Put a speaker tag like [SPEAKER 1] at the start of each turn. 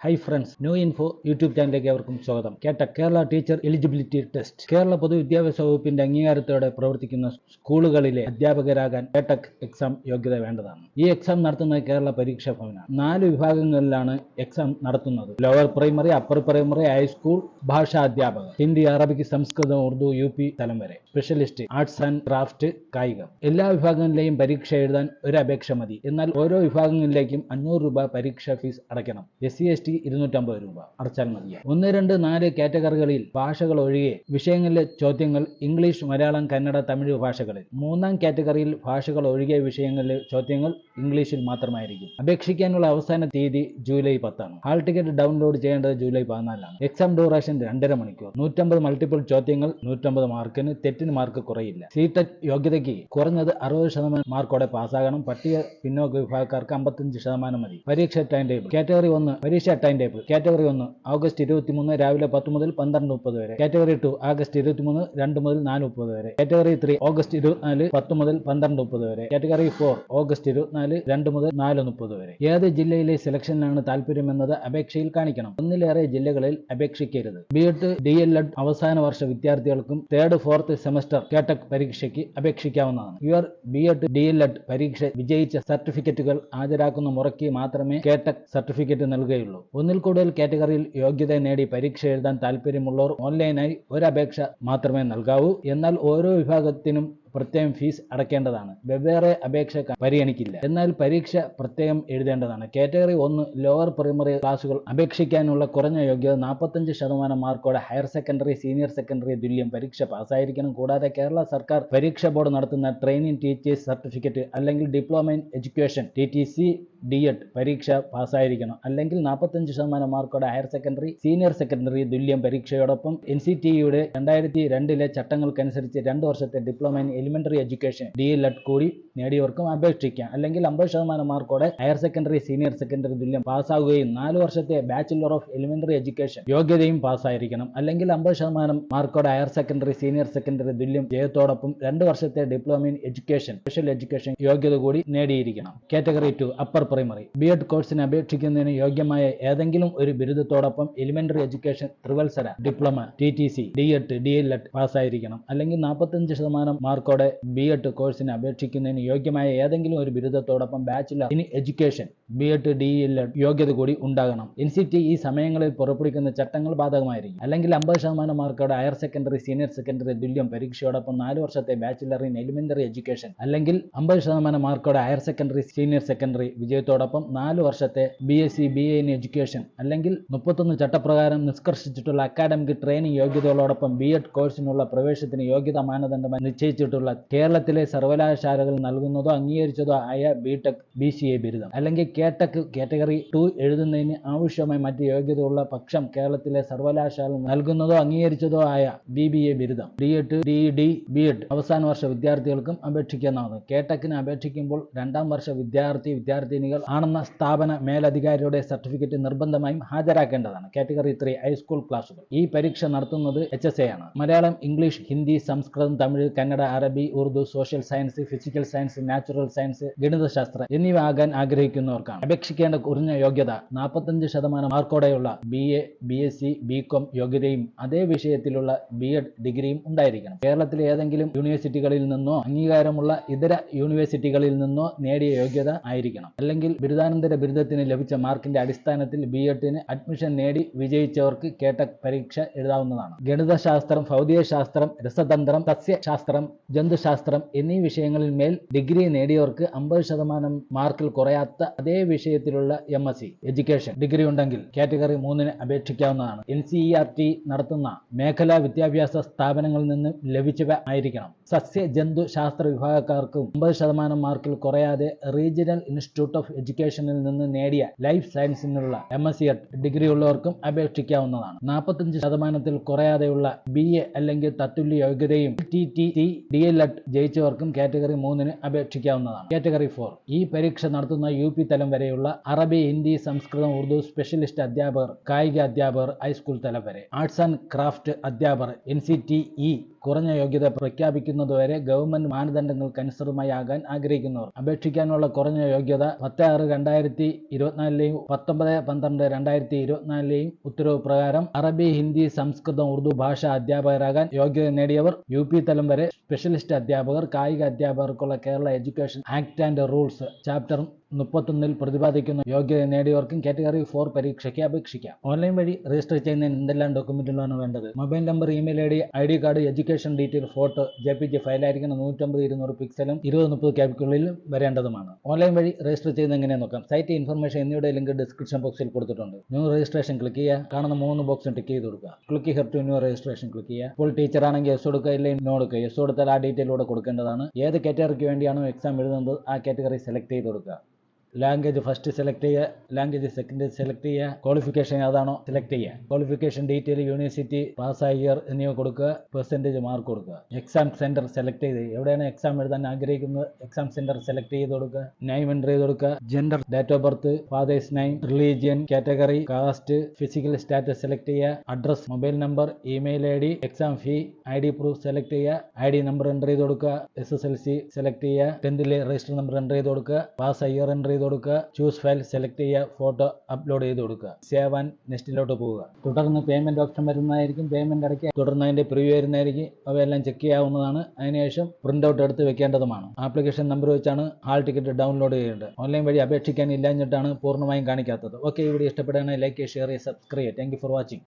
[SPEAKER 1] Hi friends new info YouTube ചാനലിലേക്ക് അവർക്കും സ്വാഗതം. കേട്ട Kerala teacher eligibility test Kerala പൊതുവിദ്യാഭ്യാസ വകുപ്പിന്റെ അംഗീകാരത്തോടെ പ്രവർത്തിക്കുന്ന സ്കൂളുകളിലെ അധ്യാപകരാകാൻ കേട്ടക് എക്സാം യോഗ്യത വേണ്ടതാണ്. ഈ എക്സാം നടത്തുന്നത് കേരള പരീക്ഷാ ഭവനാണ്. നാല് വിഭാഗങ്ങളിലാണ് എക്സാം നടത്തുന്നത്. Lower primary upper primary high school ഭാഷാ അധ്യാപകർ. ഹിന്ദി അറബിക്ക് സംസ്കൃതം ഉറുദു യു പി തലം വരെ. സ്പെഷ്യലിസ്റ്റ് ആർട്സ് ആൻഡ് ക്രാഫ്റ്റ് കായികം. എല്ലാ വിഭാഗങ്ങളിലെയും പരീക്ഷ എഴുതാൻ ഒരു അപേക്ഷ മതി. എന്നാൽ ഓരോ വിഭാഗങ്ങളിലേക്കും അഞ്ഞൂറ് രൂപ പരീക്ഷാ ഫീസ് അടയ്ക്കണം. എസ് സി എസ് ടി ഇരുന്നൂറ്റമ്പത് രൂപ. അടച്ചാൽ മതിയായി ഒന്ന് രണ്ട് നാല് കാറ്റഗറികളിൽ ഭാഷകൾ ഒഴികെ വിഷയങ്ങളിലെ ചോദ്യങ്ങൾ ഇംഗ്ലീഷ് മലയാളം കന്നഡ തമിഴ് ഭാഷകളിൽ. മൂന്നാം കാറ്റഗറിയിൽ ഭാഷകൾ ഒഴികെ വിഷയങ്ങളിലെ ചോദ്യങ്ങൾ ഇംഗ്ലീഷിൽ മാത്രമായിരിക്കും. അപേക്ഷിക്കാനുള്ള അവസാന തീയതി ജൂലൈ പത്താണ്. ഹാൾ ടിക്കറ്റ് ഡൗൺലോഡ് ചെയ്യേണ്ടത് ജൂലൈ പതിനാലാണ്. എക്സാം ഡ്യൂറേഷൻ രണ്ടര മണിക്കൂർ. നൂറ്റമ്പത് മൾട്ടിപ്പിൾ ചോദ്യങ്ങൾ നൂറ്റമ്പത് മാർക്കിന് തെറ്റിന് മാർക്ക് കുറയില്ല. സിടെക് യോഗ്യതയ്ക്ക് കുറഞ്ഞത് അറുപത് ശതമാനം മാർക്കോടെ പാസ്സാകണം. പട്ടിക പിന്നോക്ക വിഭാഗക്കാർക്ക് അമ്പത്തഞ്ച് ശതമാനം മതി. പരീക്ഷ ടൈം ടേബിൾ കാറ്റഗറി ഒന്ന് പരീക്ഷ ടൈം ടേബിൾ കാറ്റഗറി ഒന്ന് ഓഗസ്റ്റ് ഇരുപത്തി മൂന്ന് രാവിലെ പത്ത് മുതൽ പന്ത്രണ്ട് മുപ്പത് വരെ. കാറ്റഗറി ടു ആഗസ്റ്റ് ഇരുപത്തി മൂന്ന് രണ്ട് മുതൽ നാല് മുപ്പത് വരെ. കാറ്റഗറി ത്രീ ഓഗസ്റ്റ് ഇരുപത്തിനാല് പത്ത് മുതൽ പന്ത്രണ്ട് മുപ്പത് വരെ. കാറ്റഗറി ഫോർ ഓഗസ്റ്റ് ഇരുപത്തിനാല് രണ്ട് മുതൽ നാല് മുപ്പത് വരെ. ഏത് ജില്ലയിലെ സെലക്ഷനിലാണ് താല്പര്യമെന്നത് അപേക്ഷയിൽ കാണിക്കണം. ഒന്നിലേറെ ജില്ലകളിൽ അപേക്ഷിക്കരുത്. B Ed D El Ed അവസാന വർഷ വിദ്യാർത്ഥികൾക്കും തേർഡ് ഫോർത്ത് സെമസ്റ്റർ കേട്ടക് പരീക്ഷയ്ക്ക് അപേക്ഷിക്കാവുന്നതാണ്. Your B Ed D El Ed പരീക്ഷ വിജയിച്ച സർട്ടിഫിക്കറ്റുകൾ ഹാജരാക്കുന്ന മുറയ്ക്ക് മാത്രമേ കേട്ടക് സർട്ടിഫിക്കറ്റ് നൽകുകയുള്ളൂ. ഒന്നിൽ കൂടുതൽ കാറ്റഗറിയിൽ യോഗ്യത നേടി പരീക്ഷ എഴുതാൻ താല്പര്യമുള്ളവർ ഓൺലൈനായി ഒരു അപേക്ഷ മാത്രമേ നൽകാവൂ. എന്നാൽ ഓരോ വിഭാഗത്തിനും പ്രത്യേകം ഫീസ് അടയ്ക്കേണ്ടതാണ് വെവ്വേറെ അപേക്ഷ പരിഗണിക്കില്ല. എന്നാൽ പരീക്ഷ പ്രത്യേകം എഴുതേണ്ടതാണ്. കാറ്റഗറി ഒന്ന് ലോവർ പ്രൈമറി ക്ലാസുകൾ അപേക്ഷിക്കാനുള്ള കുറഞ്ഞ യോഗ്യത നാൽപ്പത്തഞ്ച് ശതമാനം മാർക്കോടെ ഹയർ സെക്കൻഡറി സീനിയർ സെക്കൻഡറി തുല്യം പരീക്ഷ പാസ്സായിരിക്കണം. കൂടാതെ കേരള സർക്കാർ പരീക്ഷ ബോർഡ് നടത്തുന്ന ട്രെയിനിങ് ടീച്ചേഴ്സ് സർട്ടിഫിക്കറ്റ് അല്ലെങ്കിൽ diploma in education T T C D Ed പരീക്ഷ പാസ്സായിരിക്കണം. അല്ലെങ്കിൽ നാൽപ്പത്തഞ്ച് ശതമാനം മാർക്കോടെ ഹയർ സെക്കൻഡറി സീനിയർ സെക്കൻഡറി തുല്യം പരീക്ഷയോടൊപ്പം എൻ സി ടിയുടെ രണ്ടായിരത്തി രണ്ടിലെ ചട്ടങ്ങൾക്കനുസരിച്ച് രണ്ട് വർഷത്തെ diploma in elementary education D Ed കൂടി നേടിയവർക്കും അപേക്ഷിക്കാം. അല്ലെങ്കിൽ അമ്പത് ശതമാനം മാർക്കോടെ ഹയർ സെക്കൻഡറി സീനിയർ സെക്കൻഡറി തുല്യം പാസ്സാകുകയും നാല് വർഷത്തെ ബാച്ചിലർ ഓഫ് എലിമെന്ററി എഡ്യൂക്കേഷൻ യോഗ്യതയും പാസ്സായിരിക്കണം. അല്ലെങ്കിൽ അമ്പത് ശതമാനം മാർക്കോടെ ഹയർ സെക്കൻഡറി സീനിയർ സെക്കൻഡറി തുല്യം ജയത്തോടൊപ്പം രണ്ട് വർഷത്തെ diploma in education special education യോഗ്യത കൂടി നേടിയിരിക്കണം. Category two upper primary B Ed കോഴ്സിന് അപേക്ഷിക്കുന്നതിന് യോഗ്യമായ ഏതെങ്കിലും ഒരു ബിരുദത്തോടൊപ്പം elementary education ത്രിവത്സര diploma T T C D Ed D El Ed പാസ്സായിരിക്കണം. അല്ലെങ്കിൽ നാൽപ്പത്തഞ്ച് ശതമാനം മാർക്കോടെ ബി എഡ് കോഴ്സിന് അപേക്ഷിക്കുന്നതിന് യോഗ്യമായ ഏതെങ്കിലും ഒരു ബിരുദത്തോടൊപ്പം bachelor in education B Ed D യോഗ്യത കൂടി ഉണ്ടാകണം. എൻ സി ടി ഈ സമയങ്ങളിൽ പുറപ്പെടുവിക്കുന്ന ചട്ടങ്ങൾ ബാധകമായിരിക്കും. അല്ലെങ്കിൽ അമ്പത് ശതമാനം മാർക്കോടെ ഹയർ സെക്കൻഡറി സീനിയർ സെക്കൻഡറി തുല്യം പരീക്ഷയോടൊപ്പം നാല് വർഷത്തെ ബാച്ചിലർ ഇൻ എലിമെന്ററി എഡ്യൂക്കേഷൻ അല്ലെങ്കിൽ അമ്പത് ശതമാനം മാർക്കോടെ ഹയർ സെക്കൻഡറി സീനിയർ സെക്കൻഡറി വിജയത്തോടൊപ്പം നാല് വർഷത്തെ B S C B A in education അല്ലെങ്കിൽ മുപ്പത്തൊന്ന് ചട്ടപ്രകാരം നിഷ്കർഷിച്ചിട്ടുള്ള അക്കാഡമിക് ട്രെയിനിങ് യോഗ്യതകളോടൊപ്പം ബി എഡ് കോഴ്സിനുള്ള പ്രവേശനത്തിന് യോഗ്യതാ മാനദണ്ഡമായി നിശ്ചയിച്ചിട്ടുള്ള കേരളത്തിലെ സർവകലാശാലകൾ നൽകുന്നതോ അംഗീകരിച്ചതോ ആയ B Tech B C A ബിരുദം. അല്ലെങ്കിൽ കേടെക് കാറ്റഗറി ടു എഴുതുന്നതിന് ആവശ്യമായ മറ്റ് യോഗ്യതയുള്ള പക്ഷം കേരളത്തിലെ സർവകലാശാല നൽകുന്നതോ അംഗീകരിച്ചതോ ആയ ബി ബി എ ബിരുദം. D Ed D D B Ed അവസാന വർഷ വിദ്യാർത്ഥികൾക്കും അപേക്ഷിക്കുന്നതാണ് കേടെക്കിന് അപേക്ഷിക്കുമ്പോൾ രണ്ടാം വർഷ വിദ്യാർത്ഥി വിദ്യാർത്ഥിനികൾ ആണെന്ന സ്ഥാപന മേലധികാരിയുടെ സർട്ടിഫിക്കറ്റ് നിർബന്ധമായും ഹാജരാക്കേണ്ടതാണ്. കാറ്റഗറി ത്രീ ഹൈസ്കൂൾ ക്ലാസുകൾ ഈ പരീക്ഷ നടത്തുന്നത് എച്ച് എസ് എ ആണ്. മലയാളം ഇംഗ്ലീഷ് ഹിന്ദി സംസ്കൃതം തമിഴ് കന്നഡ അറബി Urdu social science physical science natural science ഗണിതശാസ്ത്രം എന്നിവ ആകാൻ ആഗ്രഹിക്കുന്നവർക്കാണ്. അപേക്ഷിക്കേണ്ട കുറഞ്ഞ യോഗ്യത നാൽപ്പത്തഞ്ച് ശതമാനം മാർക്കോടെയുള്ള B A B S C B Com യോഗ്യതയും അതേ വിഷയത്തിലുള്ള ബി എഡ് ഡിഗ്രിയും ഉണ്ടായിരിക്കണം. കേരളത്തിലെ ഏതെങ്കിലും യൂണിവേഴ്സിറ്റികളിൽ നിന്നോ അംഗീകാരമുള്ള ഇതര യൂണിവേഴ്സിറ്റികളിൽ നിന്നോ നേടിയ യോഗ്യത ആയിരിക്കണം. അല്ലെങ്കിൽ ബിരുദാനന്തര ബിരുദത്തിന് ലഭിച്ച മാർക്കിന്റെ അടിസ്ഥാനത്തിൽ ബി എഡിന് അഡ്മിഷൻ നേടി വിജയിച്ചവർക്ക് കേട്ട പരീക്ഷ എഴുതാവുന്നതാണ്. ഗണിതശാസ്ത്രം ഭൗതികശാസ്ത്രം രസതന്ത്രം സസ്യശാസ്ത്രം ജന്തുശാസ്ത്രം എന്നീ വിഷയങ്ങളിൽ മേൽ ഡിഗ്രി നേടിയവർക്ക് അമ്പത് ശതമാനം മാർക്കിൽ കുറയാത്ത അതേ വിഷയത്തിലുള്ള M S C education degree ഉണ്ടെങ്കിൽ കാറ്റഗറി മൂന്നിന് അപേക്ഷിക്കാവുന്നതാണ്. N C E R T നടത്തുന്ന മേഖലാ വിദ്യാഭ്യാസ സ്ഥാപനങ്ങളിൽ നിന്ന് ലഭിച്ചവ ആയിരിക്കണം. സസ്യ ജന്തു ശാസ്ത്ര വിഭാഗക്കാർക്കും ഒമ്പത് ശതമാനം മാർക്കിൽ കുറയാതെ റീജിയണൽ ഇൻസ്റ്റിറ്റ്യൂട്ട് ഓഫ് എഡ്യൂക്കേഷനിൽ നിന്ന് നേടിയ ലൈഫ് സയൻസിനുള്ള എം എസ് സി ഡിഗ്രി ഉള്ളവർക്കും അപേക്ഷിക്കാവുന്നതാണ്. നാൽപ്പത്തഞ്ച് ശതമാനത്തിൽ കുറയാതെയുള്ള ബി എ അല്ലെങ്കിൽ തത്തുല്യ യോഗ്യതയും T T T D L Ed ജയിച്ചവർക്കും category മൂന്നിന് അപേക്ഷിക്കാവുന്നതാണ്. Category four. ഈ പരീക്ഷ നടത്തുന്ന യു പി തലം വരെയുള്ള അറബി ഹിന്ദി സംസ്കൃതം ഉറുദു സ്പെഷ്യലിസ്റ്റ് അധ്യാപകർ കായിക അധ്യാപകർ ഹൈസ്കൂൾ തലം വരെ. ആർട്സ് ആൻഡ് ക്രാഫ്റ്റ് അധ്യാപകർ എൻ സി ടി ഇ കുറഞ്ഞ യോഗ്യത പ്രഖ്യാപിക്കുന്നതുവരെ ഗവൺമെന്റ് മാനദണ്ഡങ്ങൾക്കനുസൃതമായി ആകാൻ ആഗ്രഹിക്കുന്നവർ. അപേക്ഷിക്കാനുള്ള കുറഞ്ഞ യോഗ്യത പത്ത് ആറ് രണ്ടായിരത്തി ഇരുപത്തിനാലിലെയും പത്തൊമ്പത് പന്ത്രണ്ട് രണ്ടായിരത്തി ഇരുപത്തിനാലിലെയും ഉത്തരവ് പ്രകാരം അറബി ഹിന്ദി സംസ്കൃതം ഉറുദു ഭാഷ അധ്യാപകരാകാൻ യോഗ്യത നേടിയവർ യു പി തലം വരെ. സ്പെഷ്യലിസ്റ്റ് അധ്യാപകർ കായിക അധ്യാപകർക്കുള്ള Kerala education act and rules chapter മുപ്പത്തൊന്നിൽ പ്രതിപാദിക്കുന്ന യോഗ്യത നേടിയവർക്കും കാറ്റഗറി ഫോർ പരീക്ഷയ്ക്ക് അപേക്ഷിക്കാം. ഓൺലൈൻ വഴി രജിസ്റ്റർ ചെയ്യുന്നതിന് എന്തെല്ലാം ഡോക്യുമെന്റുകളാണ് വേണ്ടത്? Mobile number email I D I D card education detail photo J P G ഫയലായിരിക്കണം നൂറ്റമ്പത് ഇരുന്നൂറ് പിക്സലും ഇരുപത് മുപ്പത് ക്യാപിക്കുള്ളിൽ വരേണ്ടതുമാണ്. ഓൺലൈൻ വഴി രജിസ്റ്റർ ചെയ്യുന്ന എങ്ങനെ നോക്കാം. സൈറ്റ് ഇൻഫർമേഷൻ എന്നിവയുടെ ലിങ്ക് ഡിസ്ക്രിപ്ഷൻ ബോക്സിൽ കൊടുത്തിട്ടുണ്ട്. ന്യൂ രജിസ്ട്രേഷൻ ക്ലിക്ക് ചെയ്യുക. കാണുന്ന മൂന്ന് ബോക്സും ടിക്ക് ചെയ്ത് കൊടുക്കുക. Click here to new registration click ചെയ്യുക. ഇപ്പോൾ ടീച്ചർ ആണെങ്കിൽ എസ് കൊടുക്കുക ഇല്ലെങ്കിൽ നോ കൊടുക്കുക. എസ് കൊടുത്താൽ ആ ഡീറ്റെയിൽ കൂടെ കൊടുക്കേണ്ടതാണ്. ഏത് കാറ്റഗറിക്ക് വേണ്ടിയാണോ എക്സാം എഴുതുന്നത് ആ കാറ്റഗറി സെലക്ട് ചെയ്ത് കൊടുക്കുക. ലാംഗ്വേജ് ഫസ്റ്റ് സെലക്ട് ചെയ്യുക. ലാംഗ്വേജ് സെക്കൻഡ് സെലക്ട് ചെയ്യുക. ക്വാളിഫിക്കേഷൻ ഏതാണോ സെലക്ട് ചെയ്യുക. ക്വാളിഫിക്കേഷൻ ഡീറ്റെയിൽ യൂണിവേഴ്സിറ്റി പാസ്സായ ഇയർ എന്നിവ കൊടുക്കുക. പെർസെന്റേജ് മാർക്ക് കൊടുക്കുക. എക്സാം സെന്റർ സെലക്ട് ചെയ്ത്. എവിടെയാണ് എക്സാം എഴുതാൻ ആഗ്രഹിക്കുന്നത്? എക്സാം സെന്റർ സെലക്ട് ചെയ്ത് കൊടുക്കുക. നൈം എന്റർ ചെയ്ത് കൊടുക്കുക. Gender date of birth father's name religion category caste physical status select ചെയ്യുക. Address mobile number email I D exam fee I D proof select ചെയ്യുക. ഐ ഡി നമ്പർ എന്റർ ചെയ്ത് കൊടുക്കുക. S S L C select ചെയ്യുക. ടെൻത്തിലെ register number enter ചെയ്ത് കൊടുക്കുക. Pass year enter ചെയ്ത് കൊടുക്കുക ചൂസ് ഫയൽ സെലക്ട് ചെയ്യുക. ഫോട്ടോ അപ്ലോഡ് ചെയ്ത് കൊടുക്കുക സേവ് ആൻഡ് നെക്സ്റ്റിലോട്ട് പോവുക തുടർന്ന് പേയ്മെന്റ് ഓപ്ഷൻ വരുന്നതായിരിക്കും. പേയ്മെന്റ് അടയ്ക്കുക. തുടർന്ന് അതിന്റെ പ്രിവ്യൂ വരുന്നതായിരിക്കും. അവയെല്ലാം ചെക്ക് ചെയ്യാവുന്നതാണ്. അതിനുശേഷം പ്രിന്റ് ഔട്ട് എടുത്ത് വെക്കേണ്ടതുമാണ്. ആപ്ലിക്കേഷൻ നമ്പർ വെച്ചാണ് ഹാൾ ടിക്കറ്റ് ഡൗൺലോഡ് ചെയ്യേണ്ടത്. ഓൺലൈൻ വഴി അപേക്ഷിക്കാൻ ഇല്ലാഞ്ഞിട്ടാണ് പൂർണമായും കാണിക്കാത്തത്. ഓക്കെ ഇവിടെ ഇഷ്ടപ്പെടുകയാണെങ്കിൽ like share subscribe thank for watching